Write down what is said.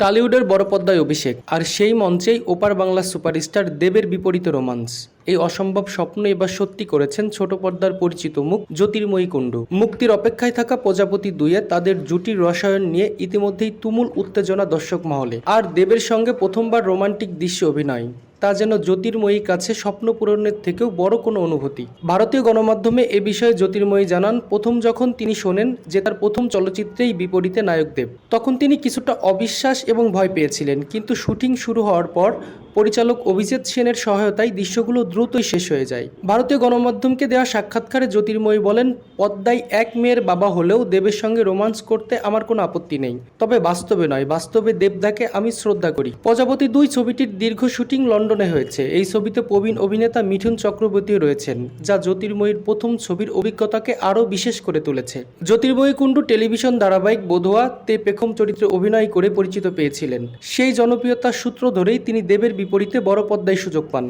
টালিউডের বড় পর্দায় অভিষেক, আর সেই মঞ্চেই ওপার বাংলার সুপারস্টার দেবের বিপরীত রোমান্স। এই অসম্ভব স্বপ্ন এবার সত্যি করেছেন ছোট পর্দার পরিচিত মুখ জ্যোতির্ময়ী কুণ্ডু। মুক্তির অপেক্ষায় থাকা প্রজাপতি দুইয়ে তাদের জুটির রসায়ন নিয়ে ইতিমধ্যেই তুমুল উত্তেজনা দর্শক মহলে। আর দেবের সঙ্গে প্রথমবার রোমান্টিক দৃশ্য অভিনয়। তা যেন জ্যোতির্ময়ীর কাছে স্বপ্ন পূরণের থেকেও বড় কোনো অনুভূতি। ভারতীয় গণমাধ্যমে এ বিষয়ে জ্যোতির্ময়ী জানান, প্রথম যখন তিনি শোনেন যে তার প্রথম চলচ্চিত্রেই বিপরীতে নায়ক দেব তখন তিনি কিছুটা অবিশ্বাস এবং ভয় পেয়েছিলেন। কিন্তু শুটিং শুরু হওয়ার পর পরিচালক অভিজিৎ সেনের সহায়তায় দৃশ্যগুলো দ্রুতই শেষ হয়ে যায়। ভারতীয় গণমাধ্যমকে দেওয়া সাক্ষাৎকারে জ্যোতির্ময়ী বলেন, পদ্মায় এক মেয়ের বাবা হলেও দেবের সঙ্গে রোমান্স করতে আমার কোনো আপত্তি নেই। তবে বাস্তবে নয়, বাস্তবে দেবদাকে আমি শ্রদ্ধা করি। প্রজাপতি দুই ছবিটির দীর্ঘ শুটিং লন্ডনে হয়েছে। এই ছবিতে প্রবীণ অভিনেতা মিঠুন চক্রবর্তী রয়েছেন, যা জ্যোতির্ময়ীর প্রথম ছবির অভিজ্ঞতাকে আরও বিশেষ করে তুলেছে। জ্যোতির্ময়ী কুণ্ডু টেলিভিশন ধারাবাহিক বোধোয়া তে পেখম চরিত্রে অভিনয় করে পরিচিত পেয়েছিলেন। সেই জনপ্রিয়তার সূত্র ধরেই তিনি দেবের বিপরীতে বড় পদ্মায় সুযোগ পান।